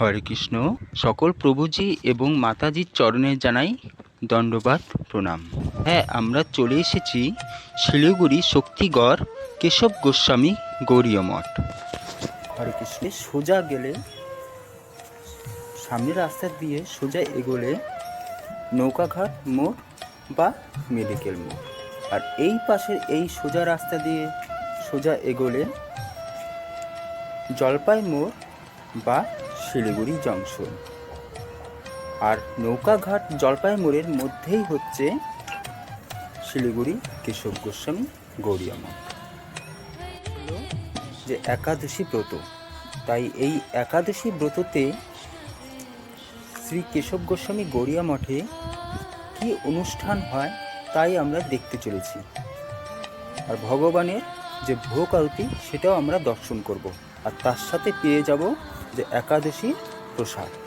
হরে কৃষ্ণ। সকল প্রভুজি এবং মাতাজির চরণে জানাই দণ্ডবাদ, প্রণাম। হ্যাঁ আমরা চলে এসেছি শিলিগুড়ি শক্তিগড় কেশব গোস্বামী গৌরীয় মঠ হরে কৃষ্ণ, সোজা গেলে সামনের রাস্তা দিয়ে সোজা এগোলে নৌকাঘাট মোড় বা মেডিকেল মোড়। আর এই পাশের এই সোজা রাস্তা দিয়ে সোজা এগোলে জলপাই মোড় বা শিলিগুড়ি জংশন। আর নৌকাঘাট জলপাই মোড়ের মধ্যেই হচ্ছে শিলিগুড়ি কেশব গোস্বামী গৌরিয়া মঠ হলো যে একাদশী ব্রত, তাই এই একাদশী ব্রততে শ্রী কেশব গোস্বামী গড়িয়া মঠে কি অনুষ্ঠান হয় তাই আমরা দেখতে চলেছি। আর ভগবানের যে ভোগ আরতি, সেটাও আমরা দর্শন করব। আর তার সাথে পেয়ে যাব যে একাদশী প্রসাদ।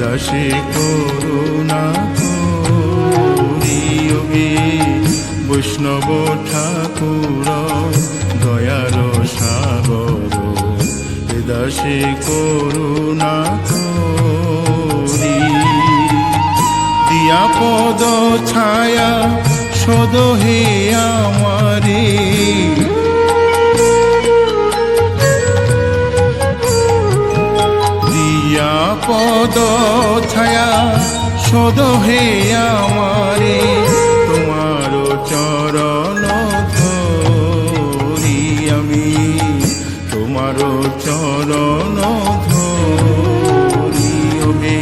দাসে করুণা করিয়োগে বৈষ্ণব ঠাকুর দয়ার সাগর এ দাসে করুণা করি। দিয়া পদ ছায়া, সদ হে আমারে। সদ হে আমারে তোমার চরণ ধরি আমি। তোমার চরণ ধরি ওহে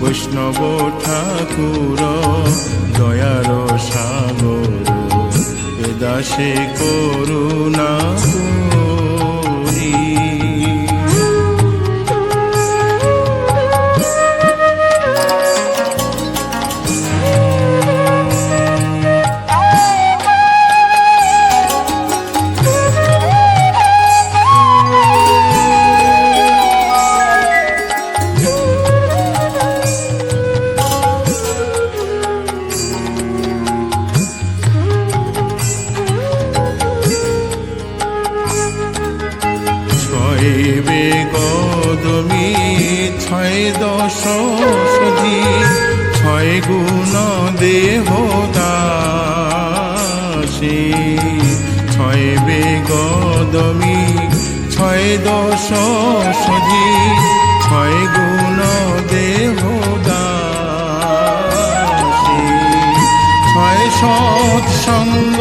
বৈষ্ণব ঠাকুর, দয়ার সাগর, এ দাসে করুণা ছয় দশ সধি, ছয় গুণ দেহ দাসে। ছয় বেগদমি ছয় দশ সধি, ছয় গুণ দেহ দাসে। ছয় সৎসঙ্গ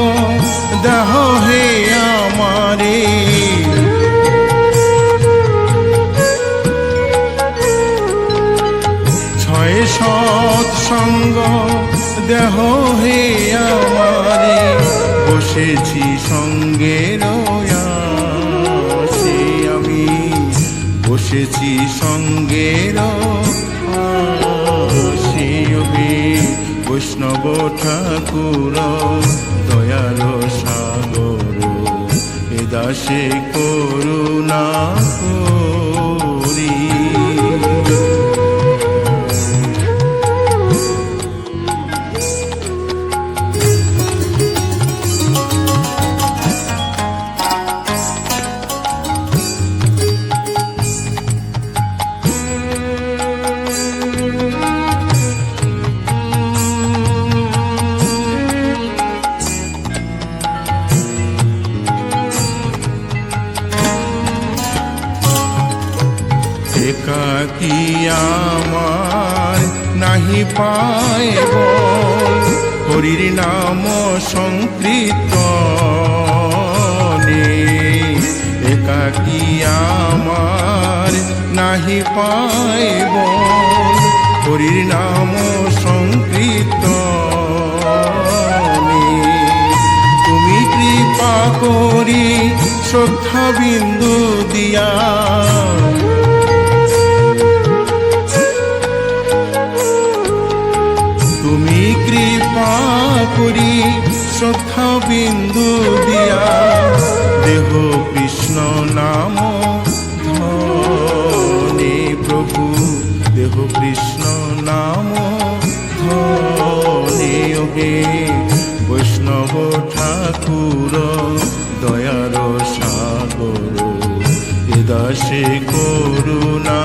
দেহ হে আমারে। ছয় সৎসঙ্গ দেহ হে আমারে, বসেছি সঙ্গে সে আমি বসেছি সঙ্গে সে বৈষ্ণব ঠাকুর, দয়াল সাগর, এ দাসে করুণা করি। সংকীর্তনে একাকী আমার নাহি পাইব হরির নাম সংকৃত তুমি কৃপা করি শ্রদ্ধা বিন্দু দিয়া। করি শ্রদ্ধা বিন্দু দিয়া, দেহ কৃষ্ণ নাম ধনে প্রভু, দেহ কৃষ্ণ নাম ধনে ওহে বৈষ্ণব ঠাকুর, দয়ার সাগর, এ দাসে করুণা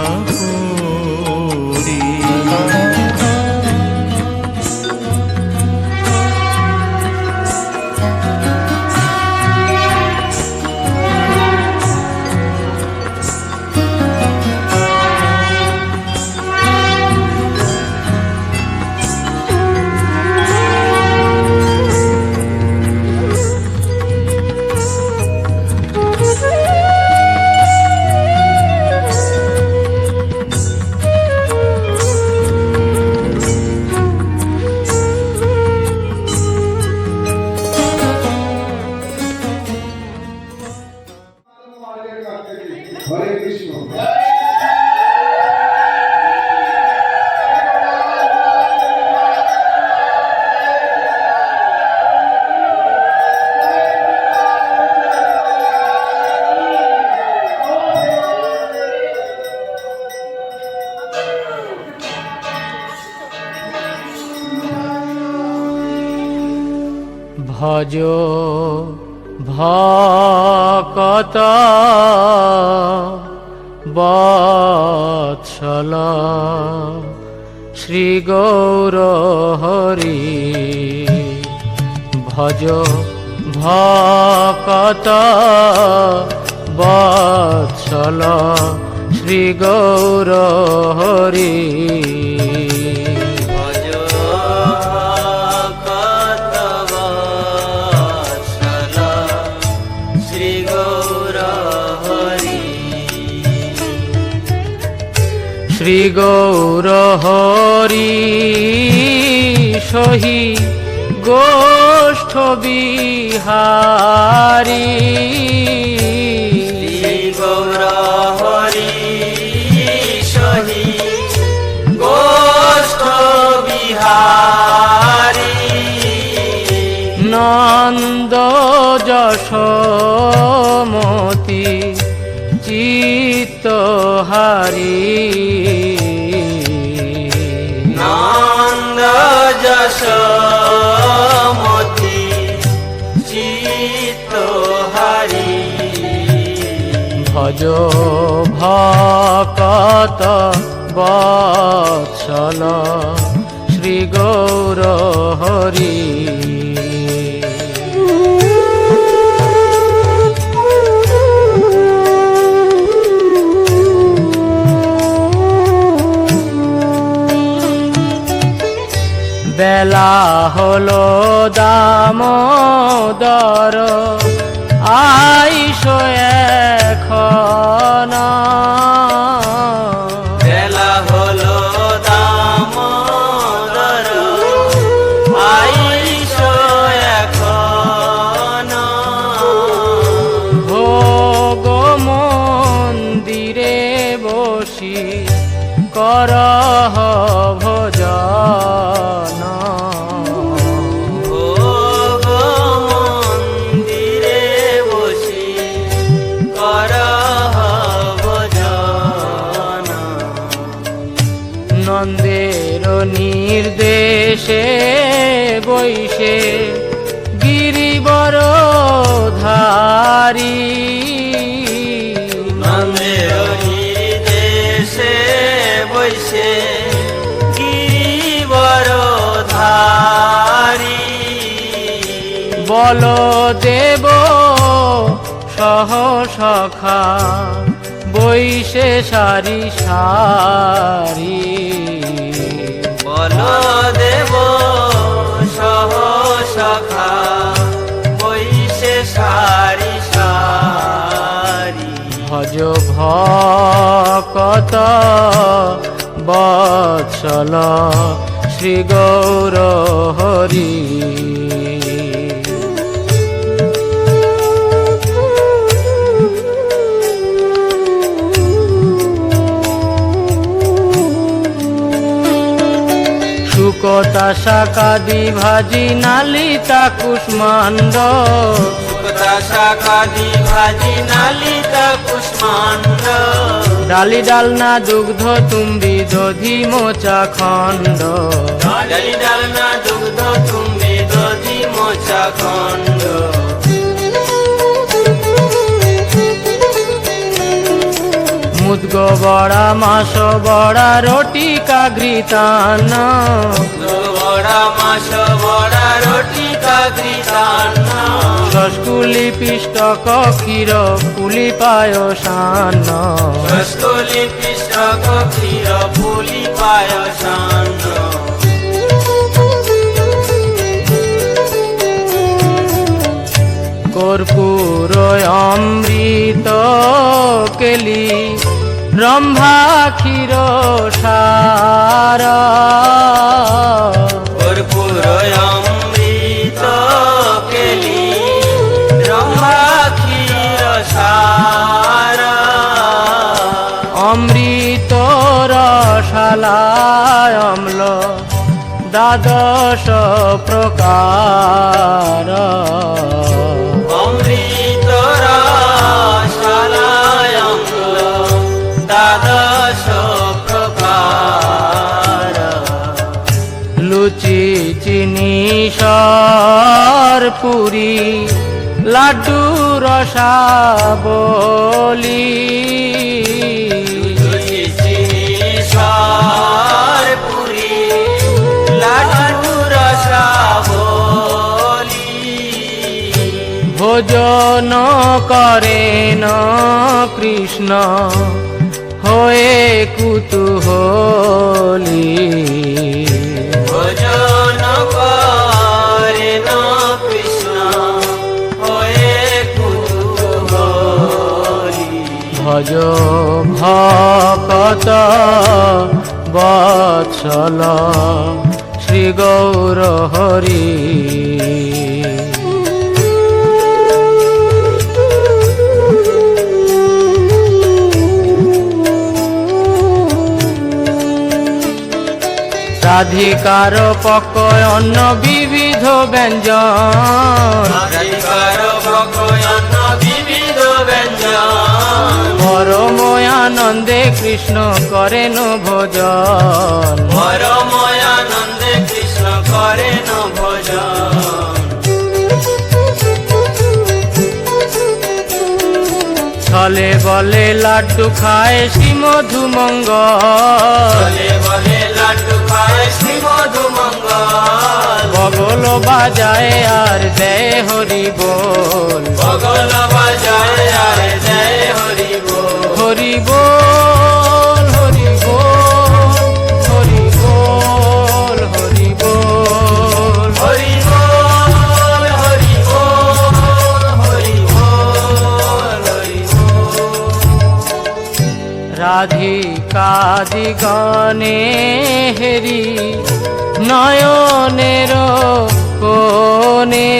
ভজ ভকত। শ্রী গৌর হরি। ভজ ভকত বৎসল শ্রী গৌর হরি। শ্রী গৌর হরি সহি গোষ্ঠ বিহারী। ভকত বৎসল শ্রী গৌর হরি। বেলা হলো দামোদর। দেশে বৈশে গিরিবর ধারী বল দেব সহ সখা বৈশে সারি সারি। বল দেব কত বাছল শ্রী গৌর হরি। শুকতা শাকাদি ভাজি নালি তা কুষ্মান্ড সুকতা শাকাদি ভাজি নালিতা কুষ্মাণ্ড ডালি ডালনা দুগ্ধ তুমি দধি মোচা খণ্ড। ডালি ডালনা দুগ্ধ তুমি দধি মোচা খণ্ড। ಮುದ್ಗ বড়া ಮಾಸ ಬಡ ರೋಟಿ ಕಾಗ್ರಿತಾನ ಬಡ ಮಾಸ ಬಡ ರೋಟಿ ಕಾಗ್ರಿತಾನ সসকুলি পিষ্ট কক্ষীর পুলি পায়সান সসকুলি পিষ্ট কর্পূর অমৃত কেলি। রম্ভা ক্ষীর সার। অমৃত কেলি ব্রহ্মা ক্ষীর সার। অমৃত রসালায় অম্ল দ্বাদশ প্রকার। অমৃত দ্বাদশ প্রকার। লুচি চিনি সর পুরি লাড্ডু রসাবলি। লুচি চিনি সর পুরি লাড্ডু রসাবলি। ভোজন করেন কৃষ্ণ। হয়ে কুতুহলী। ভোজন করেন কৃষ্ণ হয়ে কুতুহলী। ভজ ভকত বৎসল শ্রী গৌর হরি। রাধিকার পকয়ন বিবিধ ব্যঞ্জন। রাধিকার ভকয়ন বিবিধ ব্যঞ্জন। পরময়ানন্দে কৃষ্ণ করেন ভোজন। পরময়ানন্দে কৃষ্ণ করেন ভোজন। ছলে বলে লাড্ডু খায় শ্রী মধুমঙ্গল বলে বগল বাজায় আর দেয় হরি বল। বগল বাজায় আর জয় হরি বল। হরি বল হরি বল হরি বল হরি বল। হরি বল হরি বল হরি বল হরি রাধিকা গানে হেরি। নয়নের কোণে।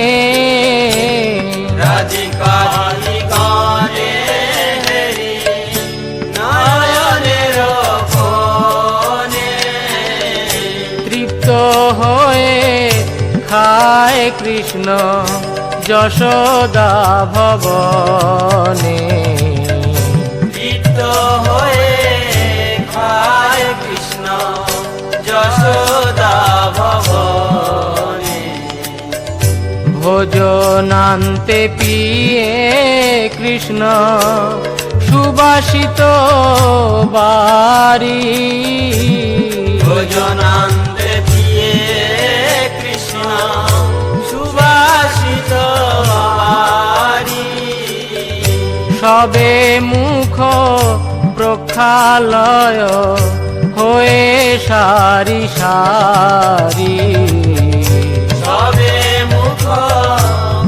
তৃপ্ত হয়ে খায় কৃষ্ণ যশোদা ভবনে। তৃপ্ত হয়ে খায় কৃষ্ণ যশোদা ভোজনান্তে পিয়ে কৃষ্ণ সুবাসিত বাড়ি। ভোজনান্তে দিয়ে কৃষ্ণ সুবাসিত বাড়ি। সবে মুখ প্রক্ষালয় হয়ে সারি সারি। সবে মুখ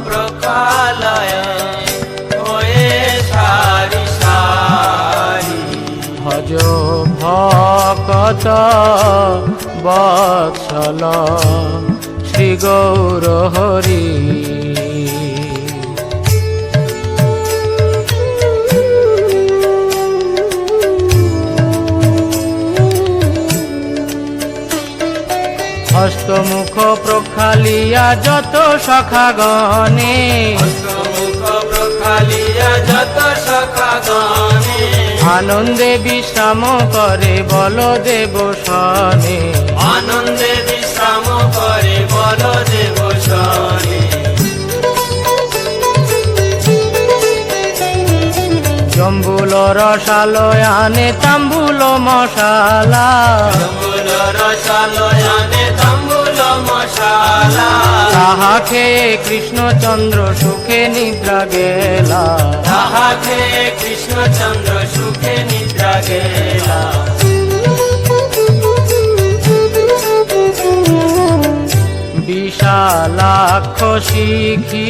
প্রকালয় হয়ে সারি সারি। ভজ ভকত বৎসল শ্রী গৌর হরি। যত সখাগণে। মুখ প্রখালিয়া যত সখা গণে আনন্দে বিশ্রাম করে বলদেব সনে। আনন্দে বিশ্রাম করে বল দেব শনে জম্বুল রসালয়ানে তাম্বুল মশালা। তম্বুল রসালয়ানে মশালা তাহা কৃষ্ণচন্দ্র সুখে নিদ্রা গেলা তাহাকে কৃষ্ণচন্দ্র সুখে নিদ্রা গেলা বিশালাক্ষ শিখি